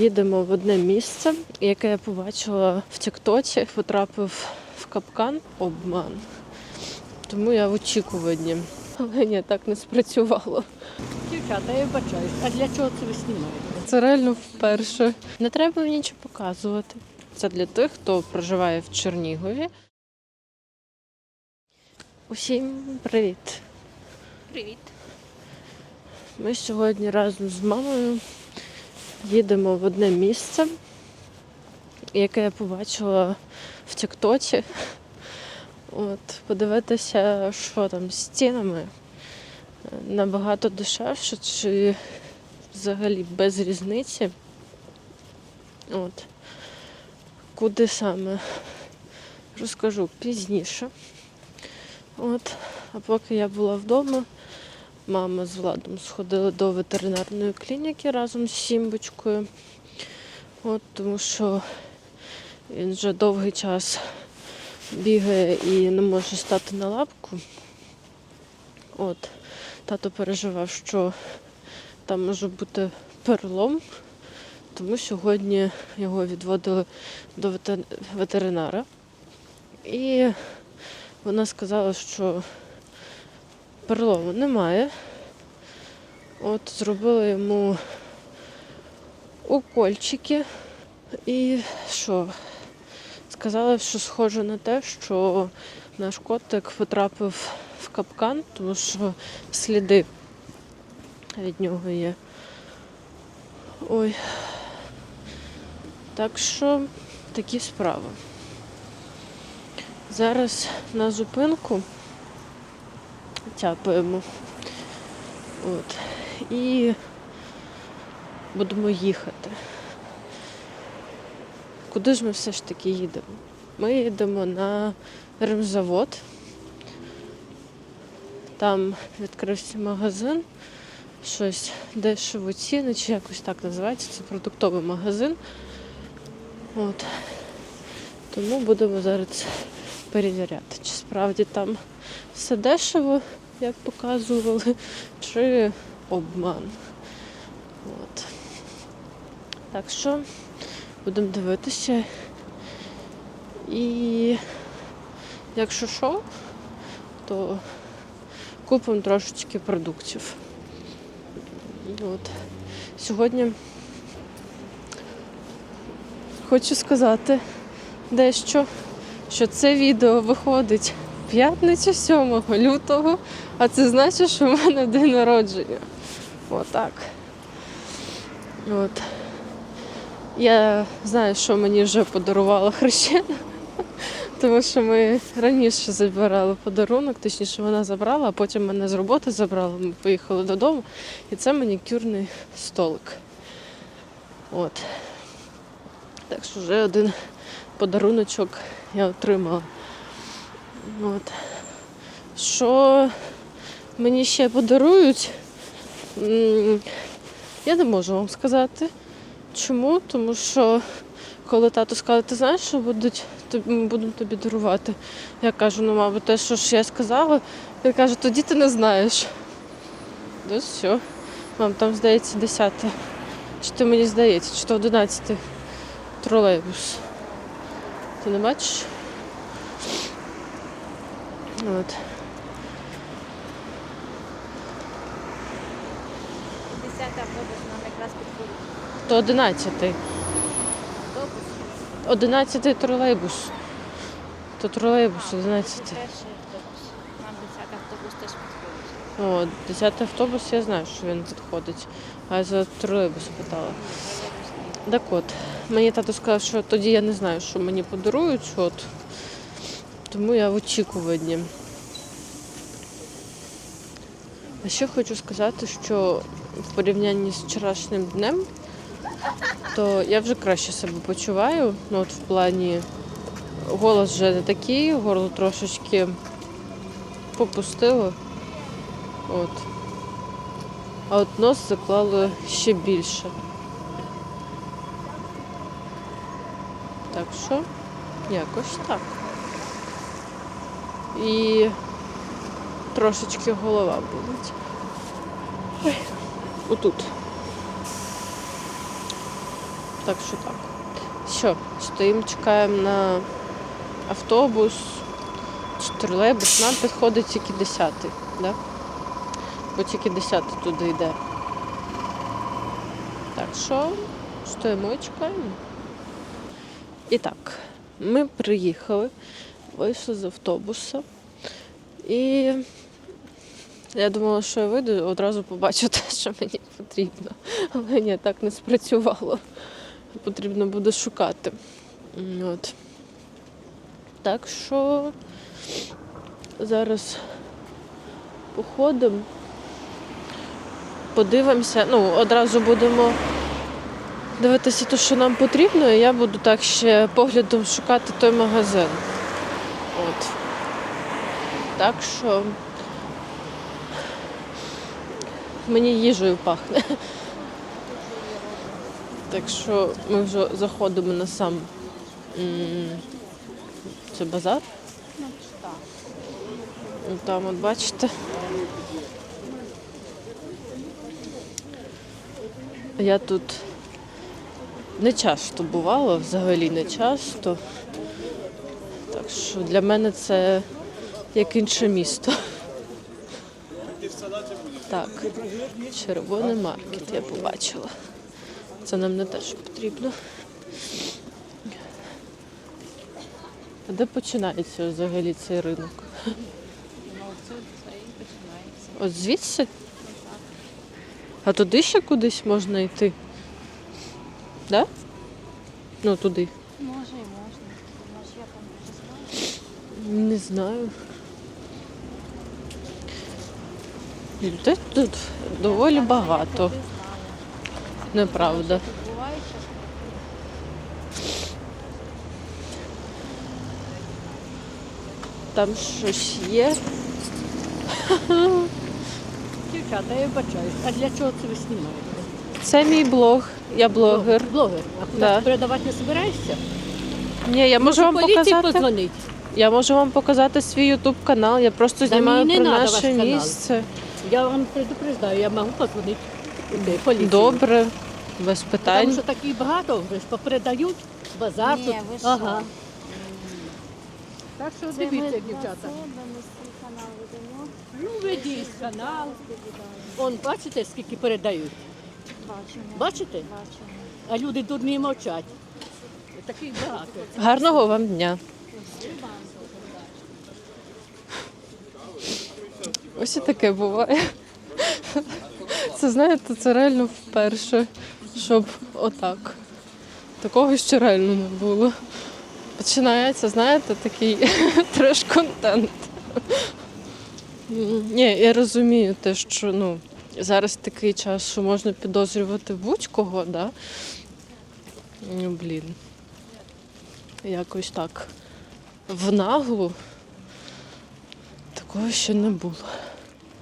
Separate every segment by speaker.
Speaker 1: їдемо в одне місце, яке я побачила в Тіктоці, потрапив в капкан обман. Тому я в очікуванні. Але ні, так не спрацювало.
Speaker 2: Дівчата, я вибачаюсь. А для чого це ви знімаєте?
Speaker 1: Це реально вперше. Не треба мені нічого показувати. Це для тих, хто проживає в Чернігові. Усім привіт!
Speaker 2: Привіт.
Speaker 1: Ми сьогодні разом з мамою їдемо в одне місце, яке я побачила в Тіктоці. От, подивитися, що там з цінами. Набагато дешевше чи взагалі без різниці. От. Куди саме? Розкажу пізніше. От. А поки я була вдома, мама з Владом сходили до ветеринарної клініки разом з Сімбочкою. От, тому що він вже довгий час бігає і не може стати на лапку. От. Тато переживав, що там може бути перелом, тому сьогодні його відводили до ветеринара. І вона сказала, що перелому немає. От зробили йому укольчики. І що? Сказали, що схоже на те, що наш котик потрапив в капкан, тому що сліди від нього є. Ой. Так що такі справи. Зараз на зупинку тяпаємо. От. І будемо їхати. Куди ж ми все ж таки їдемо? Ми їдемо на ремзавод. Там відкрився магазин, щось дешево ціни, чи якось так називається. Це продуктовий магазин. От. Тому будемо зараз перевіряти, чи справді там все дешево, як показували, чи обман. От. Так що будемо дивитися. І якщо що, то купимо трошечки продуктів. От. Сьогодні хочу сказати дещо, що це відео виходить п'ятницю 7 лютого, а це значить, що в мене день народження. Отак. От. Я знаю, що мені вже подарувала хрещена, тому що ми раніше забирали подарунок, точніше вона забрала, а потім мене з роботи забрала. Ми поїхали додому, і це манікюрний столик. От. Так що вже один подаруночок я отримала. От. Що мені ще подарують, я не можу вам сказати. Чому? Тому що коли тато сказав, ти знаєш, що будуть будуть тобі дарувати. Я кажу, ну, мабуть, те, що ж я сказала. Він каже, тоді ти не знаєш. Ну все. Мам, там здається 10. Чи ти мені здається, чи то 11 тролейбус. Ти не бачиш? От.
Speaker 2: 10 автобус нам якраз підходить.
Speaker 1: То 11.
Speaker 2: Автобус.
Speaker 1: 11 тролейбус. То тролейбус 11.
Speaker 2: Перший автобус. Нам 10 автобус теж підходить.
Speaker 1: О, 10 автобус, я знаю, що він підходить. А я за тролейбус питала. Так от, мені тато сказав, що тоді я не знаю, що мені подарують, от. тому я в очікуванні. А ще хочу сказати, що в порівнянні з вчорашнім днем, то я вже краще себе почуваю. Ну, от в плані голос вже не такий, горло трошечки попустило. От. А от нос заклало ще більше. Так що якось так. І трошечки голова болить. Отут. Так що так. Що, стоїмо, чекаємо на автобус, чи тролейбус. Нам підходить тільки 10, да? бо тільки 10 туди йде. Так що стоїмо і чекаємо. І так, ми приїхали, вийшли з автобуса. І я думала, що я вийду, одразу побачу те, що мені потрібно. Але ні, так не спрацювало. Потрібно буде шукати. От. Так що зараз походимо, подивимося. Ну, одразу будемо дивитися те, що нам потрібно, і я буду так ще поглядом шукати той магазин. От. Так що мені їжею пахне. Так що ми вже заходимо на сам це базар. Там от бачите. Я тут не часто бувала, взагалі не часто. Так що для мене це як інше місто. Так, червоний маркет я побачила. Це нам не те, що потрібно. А де починається взагалі цей ринок? От звідси? А туди ще кудись можна йти? Да? Ну, туди.
Speaker 2: Може і можна. Може, я там вже знаю.
Speaker 1: Не знаю. Людей тут доволі багато. Неправда. Там щось є.
Speaker 3: Дівчата, я вибачаюсь. А для чого це ви знімаєте?
Speaker 1: Це мій блог. Я блогер.
Speaker 3: Блогер. А куди
Speaker 1: Да.
Speaker 3: ти передавати не збираєшся?
Speaker 1: Ні, я можу вам
Speaker 3: поліції
Speaker 1: показати.
Speaker 3: подзвонить.
Speaker 1: Я можу вам показати свій ютуб канал. Я просто
Speaker 3: Та
Speaker 1: знімаю
Speaker 3: мені не
Speaker 1: про
Speaker 3: надо
Speaker 1: наше
Speaker 3: канал.
Speaker 1: місце.
Speaker 3: Я вам предупреждаю, я можу подзвонити. Туди, поліції.
Speaker 1: Добре, без
Speaker 3: Тому
Speaker 1: питань.
Speaker 3: що такі багато вже ж попередають. Базар
Speaker 2: Ні,
Speaker 3: тут.
Speaker 2: ви що?
Speaker 3: Ага. Так що
Speaker 2: Це
Speaker 3: дивіться, дівчата. Ну, ведіть канал. Вон, бачите, скільки передають?
Speaker 2: Бачимо.
Speaker 3: Бачите?
Speaker 2: Бачимо.
Speaker 3: А люди дурні мовчать. Таких багато.
Speaker 1: Гарного вам дня. Ось і таке буває. Це знаєте, це реально вперше, щоб отак. Такого ще реально не було. Починається, знаєте, такий треш-контент. Ні, я розумію те, що ну, зараз такий час, що можна підозрювати будь-кого, да? Ну, блін. Якось так в наглу такого ще не було.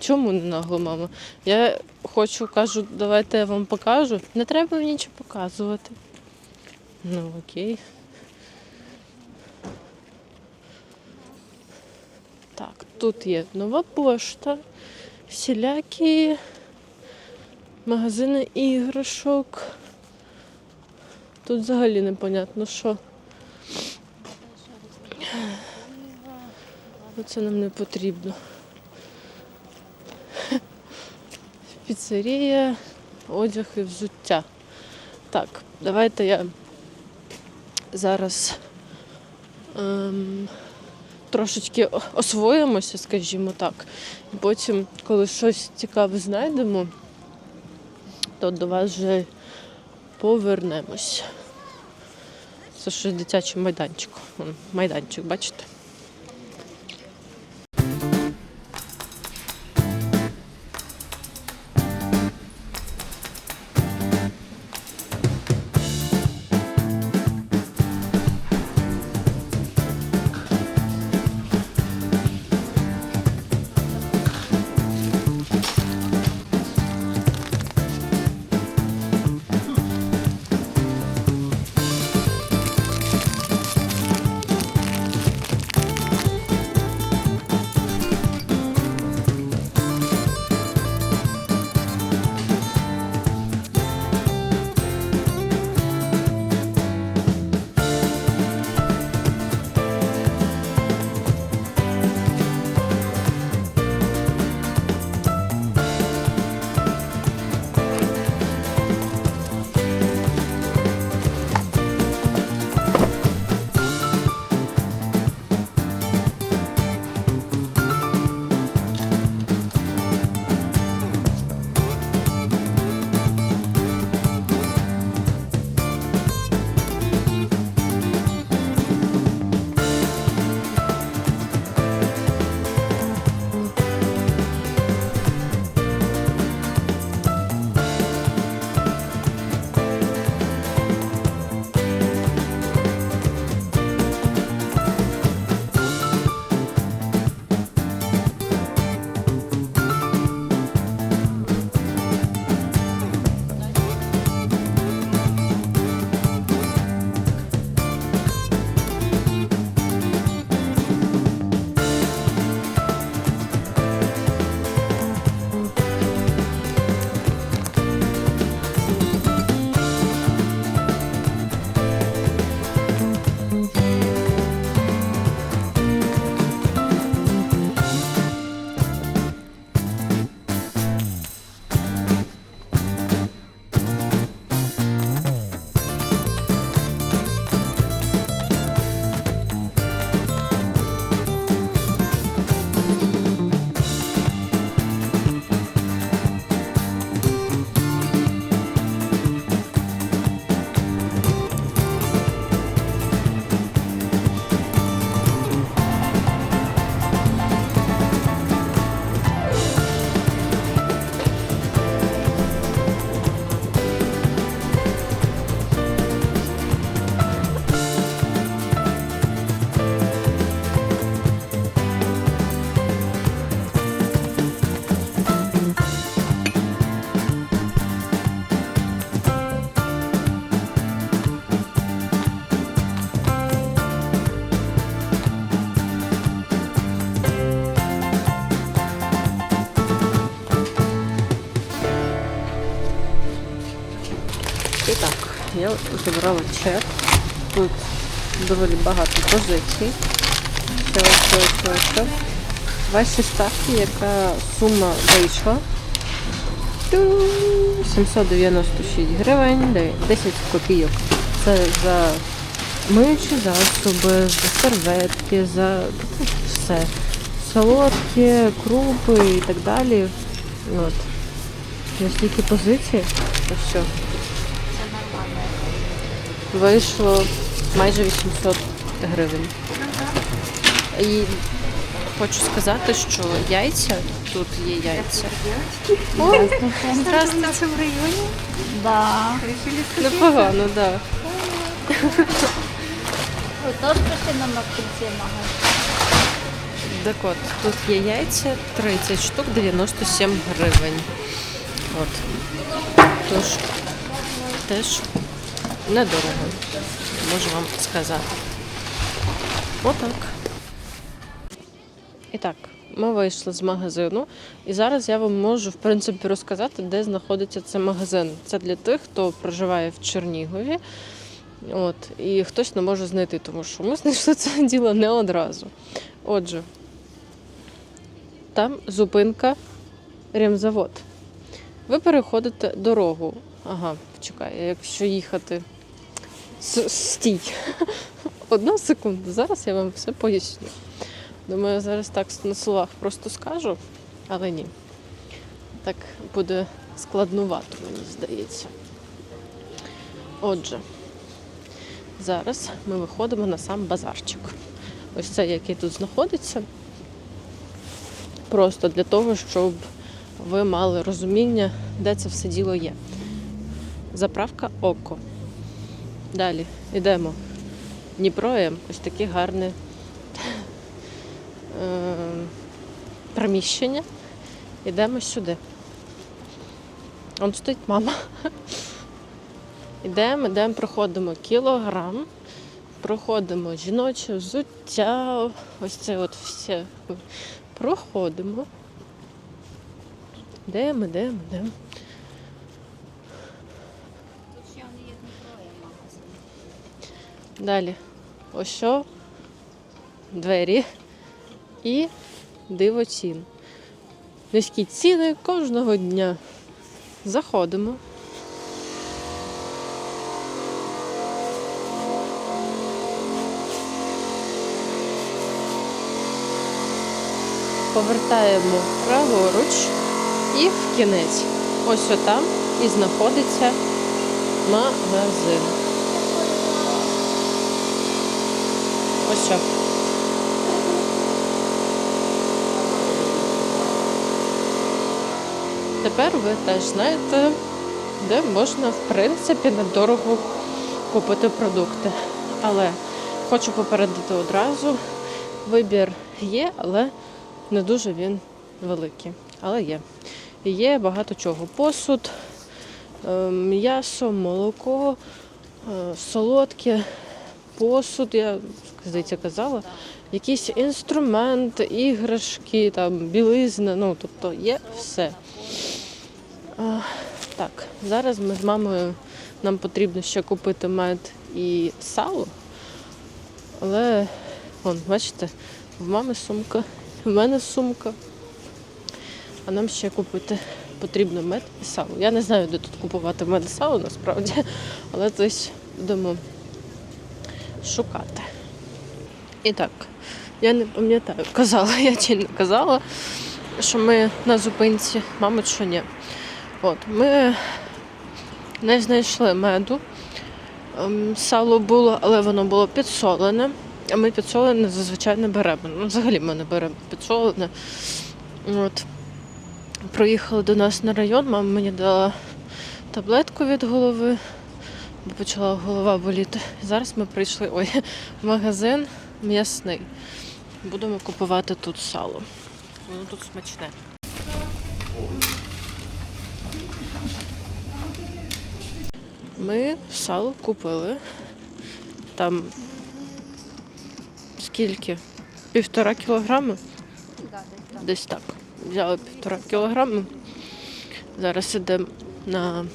Speaker 1: Чому не нагло, мама? Я хочу, кажу, давайте я вам покажу. Не треба мені нічого показувати. Ну, окей. Так, тут є нова пошта, всілякі магазини іграшок. Тут взагалі непонятно що. Оце нам не потрібно. Піцерія, одяг і взуття. Так, давайте я зараз ем, трошечки освоїмося, скажімо так. І потім, коли щось цікаве знайдемо, то до вас вже повернемось. Це щось дитячий майданчик. Майданчик, бачите? Я забрала чек. Тут доволі багато позицій. Ось ось. ось. Ваші ставки, яка сума вийшла. 796 гривень, 10 копійок. Це за миючі засоби, за серветки, за все. Солодкі, крупи і так далі. От. Я стільки позицій, то все. Вийшло майже 800 гривень. І хочу сказати, що яйця, тут є яйця. Ой, здравствуйте.
Speaker 2: Це в районі? Да.
Speaker 1: Непогано, так. Да.
Speaker 2: Ви теж прийшли на накінці магазин?
Speaker 1: Так от, тут є яйця 30 штук, 97 гривень. От. Тож, теж недорого, можу вам сказати. Отак. І так, ми вийшли з магазину, і зараз я вам можу, в принципі, розказати, де знаходиться цей магазин. Це для тих, хто проживає в Чернігові. От, і хтось не може знайти, тому що ми знайшли це діло не одразу. Отже, там зупинка ремзавод. Ви переходите дорогу. Ага, чекай, якщо їхати. Стій. Одну секунду, зараз я вам все поясню. Думаю, зараз так на словах просто скажу, але ні. Так буде складнувато, мені здається. Отже, зараз ми виходимо на сам базарчик. Ось цей, який тут знаходиться. Просто для того, щоб ви мали розуміння, де це все діло є. Заправка око. Далі йдемо. Дніпроєм ось такі гарні е, приміщення. Йдемо сюди. Он стоїть мама. Йдемо, йдемо, проходимо кілограм, проходимо жіноче взуття, ось це от все проходимо. Йдемо, йдемо, йдемо.
Speaker 2: Тут ще вони є троє магазин.
Speaker 1: Далі. Ось що двері і диво цін. Низькі ціни кожного дня. Заходимо. Повертаємо праворуч і в кінець. Ось отам і знаходиться магазин. Ось що. Тепер ви теж знаєте, де можна, в принципі, недорого купити продукти. Але хочу попередити одразу, вибір є, але не дуже він великий. Але є. Є багато чого. Посуд, е, м'ясо, молоко, е, солодке, посуд, я здається казала, якийсь інструмент, іграшки, там, білизна, ну тобто є все. А, так, зараз ми з мамою нам потрібно ще купити мед і сало. Але, вон, бачите, в мами сумка, в мене сумка. А нам ще купити потрібно мед і сало. Я не знаю, де тут купувати мед і сало насправді, але десь будемо шукати. І так, я не пам'ятаю, казала я чи не казала, що ми на зупинці, мабуть, що ні. От, ми не знайшли меду. Ем, Сало було, але воно було підсолене. А ми підсолене зазвичай не беремо. Ну, взагалі ми не беремо підсолене. От. Приїхали до нас на район, мама мені дала таблетку від голови, бо почала голова боліти. Зараз ми прийшли ой, в магазин м'ясний. Будемо купувати тут сало. Воно тут смачне. Ми сало купили. Там скільки? Півтора кілограми?
Speaker 2: Десь так.
Speaker 1: Взяли півтора кілограми. Зараз ідемо на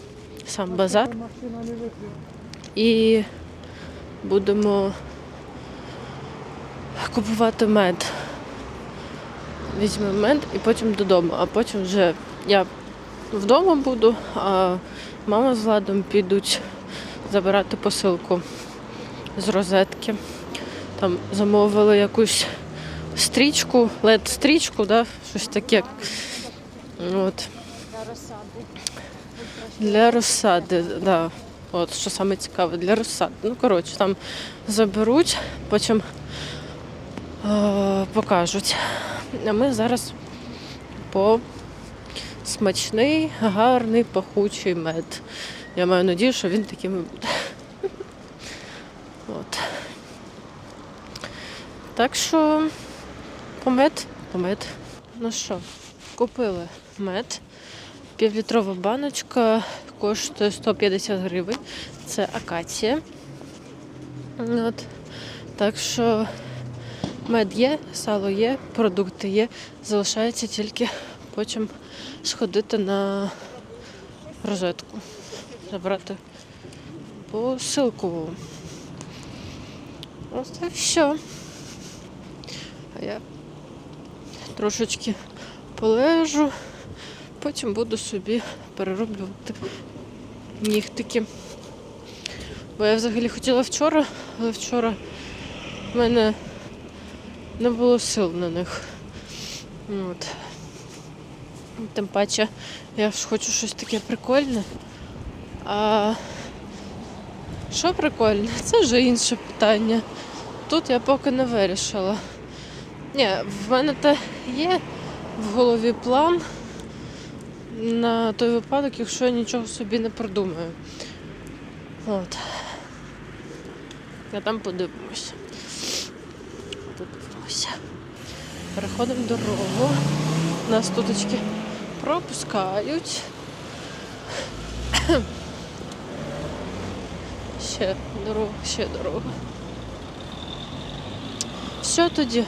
Speaker 1: сам базар. і будемо купувати мед. Візьмемо мед і потім додому, а потім вже я вдома буду, а мама з Владом підуть забирати посилку з розетки. Там замовили якусь стрічку, лед стрічку, да? щось таке. От. Для розсади, да. От, що саме цікаве, для розсади. Ну, коротше, там заберуть, потім покажуть. А ми зараз по смачний, гарний, пахучий мед. Я маю надію, що він таким буде. От. Так що помет, помет. Ну що, купили мед. Півлітрова баночка коштує 150 гривень. Це акація. От. Так що мед є, сало є, продукти є. Залишається тільки потім сходити на розетку, забрати посилку. Ось так що. А я трошечки полежу, потім буду собі перероблювати нігтики. Бо я взагалі хотіла вчора, але вчора в мене не було сил на них. От. Тим паче, я ж хочу щось таке прикольне. А що прикольне? Це вже інше питання. Тут я поки не вирішила. Ні, в мене те є в голові план на той випадок, якщо я нічого собі не придумаю. От. Я там подивимося. Подивимося. Переходимо дорогу. Нас туточки пропускають. Ще дорога, ще дорога. Все тоді.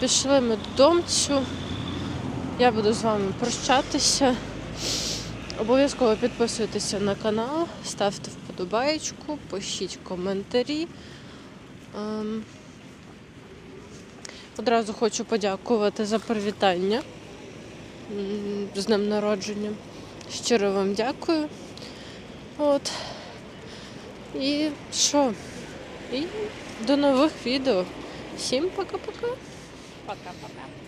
Speaker 1: Пішли ми додомцю. Я буду з вами прощатися. Обов'язково підписуйтеся на канал, ставте вподобаєчку, пишіть коментарі. Одразу хочу подякувати за привітання з днем народження. Щиро вам дякую. От. І що? І до нових відео. Всім пока-пока.
Speaker 2: Пока-пока.